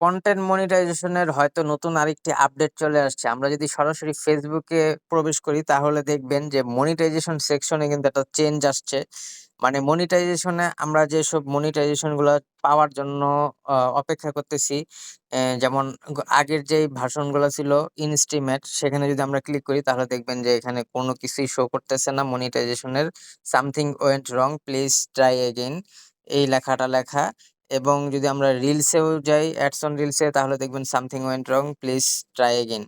Content মনিটাইজেশনের হয়তো নতুন আরেকটি আপডেট চলে আসছে। আমরা যদি সরাসরি ফেসবুকে প্রবেশ করি তাহলে দেখবেন যে মনিটাইজেশন সেকশনে কিন্তু একটা চেঞ্জ আসছে। মানে মনিটাইজেশনে আমরা যেসব মনিটাইজেশনগুলা পাওয়ার জন্য অপেক্ষা করতেছি, যেমন আগের যেই ভার্সনগুলা ছিল ইনস্টিমেট সেখানে যদি আমরা ক্লিক করি তাহলে দেখবেন যে এখানে কোনো কিছুই শো করতেছে না মনিটাইজেশনের। "Something went wrong, please try again" এই লেখাটা লেখা এবং যদি আমরা রিলসেও যাই অ্যাডস অন রিলসে তাহলে দেখবেন "something went wrong, please try again"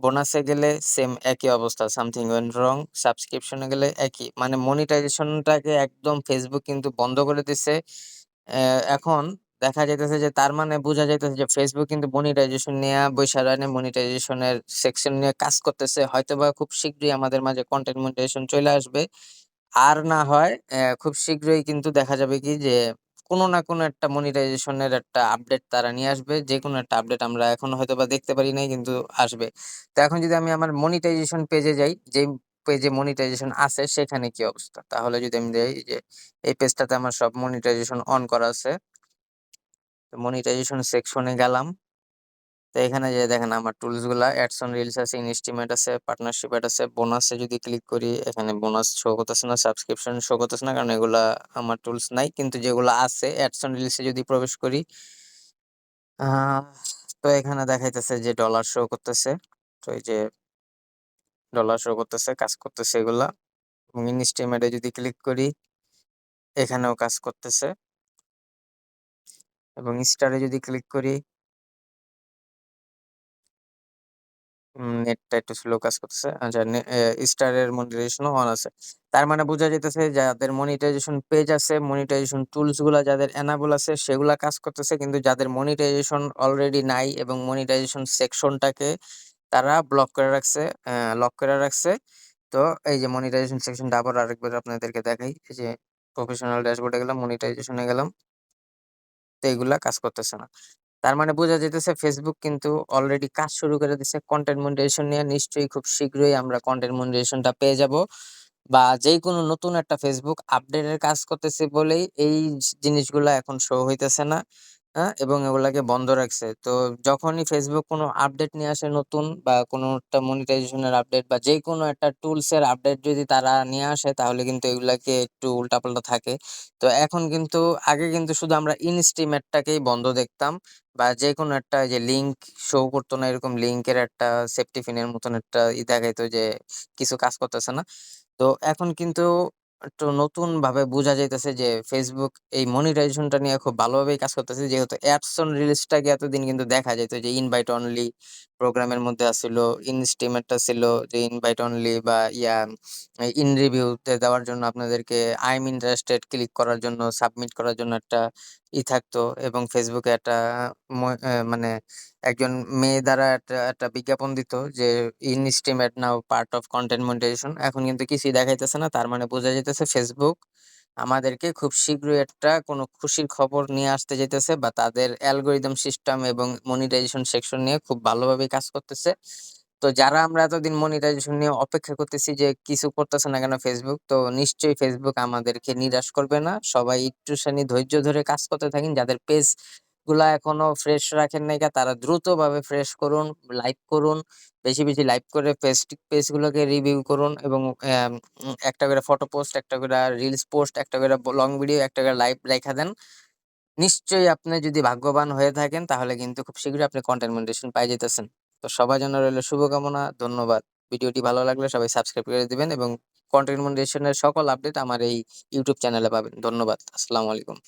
বোনাসে গেলে সেম একই অবস্থা "সামথিং ওয়েন্ট রং" সাবস্ক্রিপশনে গেলে একই। মানে মনিটাইজেশনটাকে একদম ফেসবুক কিন্তু বন্ধ করে দিছে। এখন দেখা যাইতেছে যে তার মানে বুঝা যাইতেছে যে ফেসবুক কিন্তু মনিটাইজেশন নিয়া রয় নাই, মনিটাইজেশনের সেকশন নিয়ে কাজ করতেছে। হয়তোবা খুব শীঘ্রই আমাদের মাঝে কন্টেন্ট মনিটাইজেশন চলে আসবে। আর না হয় খুব শীঘ্রই কিন্তু দেখা যাবে কি যে কোনো না কোনো একটা মনিটাইজেশনের একটা আপডেট তারা নিয়ে আসবে। যে কোনো একটা আপডেট আমরা এখন হয়তো বা দেখতে পারি নাই কিন্তু আসবে। তো এখন যদি আমি আমার মনিটাইজেশন পেজে যাই, যে পেজে মনিটাইজেশন আছে সেখানে কি অবস্থা? তাহলে যদি আমি যাই যে এই পেজটাতে আমার সব মনিটাইজেশন অন করা আছে। মনিটাইজেশন সেকশনে গেলাম। তো এখানে যে দেখেন আমার টুলসগুলা অ্যাডস অন রিলস আছে, ইনস্টিমেট আছে, পার্টনারশিপ এড আছে, বোনাসে যদি ক্লিক করি এখানে বোনাস শো করতেছে না, সাবস্ক্রিপশন শো করতেছে না কারণ এগুলা আমার টুলস নাই। কিন্তু যেগুলা আছে অ্যাডস অন রিলসে যদি প্রবেশ করি তো এখানে দেখাইতেছে যে ডলার শো করতেছে। তো এই যে ডলার শো করতেছে, কাজ করতেছে এগুলা। এবং ইনস্টিমেটে যদি ক্লিক করি এখানেও কাজ করতেছে। এবং স্টারে যদি ক্লিক করি নেটটা একটু স্লো কাজ করতেছে। আচ্ছা স্টারের মনিটাইজেশনও অন আছে। তার মানে বুঝা যাইতেছে যাদের মনিটাইজেশন পেজ আছে, মনিটাইজেশন টুলসগুলা যাদের এনাবল আছে সেগুলা কাজ করতেছে। কিন্তু যাদের মনিটাইজেশন অলরেডি নাই এবং মনিটাইজেশন সেকশনটাকে তারা ব্লক করে রাখছে, লক করে রাখছে। তো এই যে মনিটাইজেশন সেকশনটা আবার আরেকবার আপনাদেরকে দেখাই। যে প্রফেশনাল ড্যাশবোর্ডে গেলাম, মনিটাইজেশন গেলাম। তো এগুলা কাজ করতেছে না। তার মানে বোঝা যেতেছে ফেসবুক কিন্তু অলরেডি কাজ শুরু করে দিছে কন্টেন্ট মনিটাইজেশন নিয়ে। নিশ্চয়ই খুব শীঘ্রই আমরা কন্টেন্ট মনিটাইজেশনটা পেয়ে যাব বা যে কোনো নতুন একটা ফেসবুক আপডেটের কাজ করতেছে বলেই এই জিনিসগুলা এখন শো হইতেছে না। হ্যাঁ? এবং এগুলাকে বন্ধ রাখছে। তো যখনই ফেসবুক কোনো আপডেট নিয়ে আসে নতুন বা কোনো একটা মনিটাইজেশনের আপডেট বা যেকোনো একটা টুলস এর আপডেট যদি তারা নিয়ে আসে, তাহলে কিন্তু এগুলাকে একটু উল্টাপাল্টা থাকে। তো এখন কিন্তু, আগে কিন্তু শুধু আমরা ইনস্টিমেটটাকেই বন্ধ দেখতাম। বা যেকোনো একটা যে লিঙ্ক শো করত না, এরকম লিঙ্কের একটা সেফটি পিনের মতন একটা ই দেখাইতো যে কিছু কাজ করতেছে না। তো এখন কিন্তু একটু নতুন ভাবে বোঝা যাইতেছে যে ফেসবুক এই মনিটাইজেশনটা নিয়ে খুব ভালোভাবেই কাজ করতেছে। যেহেতু অ্যাডস অন রিলসটাকে এতদিন কিন্তু দেখা যাইত যে ইনভাইট অনলি প্রোগ্রামের মধ্যে আছিল। ইনস্টিমেটটা ছিল যে ইনভাইট অনলি বা ইয়া ইন রিভিউ তে দেওয়ার জন্য আপনাদেরকে আই এম ইন্টারেস্টেড ক্লিক করার জন্য, সাবমিট করার জন্য একটা ই থাকতো এবং ফেসবুকে একটা মানে একজন মেয়ে দ্বারা একটা একটা বিজ্ঞাপন দিত যে in stream now part of content monetization. এখন কিন্তু কিছুই দেখাইতেছে না। তার মানে বোঝা যাইতেছে ফেসবুক আমাদেরকে খুব শীঘ্রই একটা কোনো খুশির খবর নিয়ে আসতে যেতেছে বা তাদের অ্যালগোরিদম সিস্টেম এবং মনিটাইজেশন সেকশন নিয়ে খুব ভালোভাবে কাজ করতেছে। তো যারা আমরা এতদিন মনিটাইজেশন নিয়ে অপেক্ষা করতেছি যে কিছু করতেছে না কেন ফেসবুক, তো নিশ্চয়ই ফেসবুক আমাদেরকে নিরাশ করবে না। সবাই একটুখানি ধৈর্য ধরে কাজ করতে থাকেন। যাদের পেজ গুলা এখনও ফ্রেশ রাখেন নাইকা তারা দ্রুতভাবে ফ্রেশ করুন, লাইক করুন। বেশি, বেশি লাইক করে পেজটি পেজগুলোকে রিভিউ করুন এবং একটা করে ফটো পোস্ট, একটা করে রিলস পোস্ট, একটা করে লং ভিডিও, একটা করে লাইভ রাইখা দেন। নিশ্চয়ই আপনি যদি ভাগ্যবান হয়ে থাকেন তাহলে কিন্তু খুব শীঘ্রই আপনি কনটেন্ট মনিটাইজেশন পাই যাইতেছেন। তো সবার জন্য রইল শুভকামনা। ধন্যবাদ। ভিডিওটি ভালো লাগলে সবাই সাবস্ক্রাইব করে দিবেন এবং কনটেন্ট মনিটাইজেশনের সকল আপডেট আমার এই ইউটিউব চ্যানেলে পাবেন। ধন্যবাদ। আসসালামু আলাইকুম।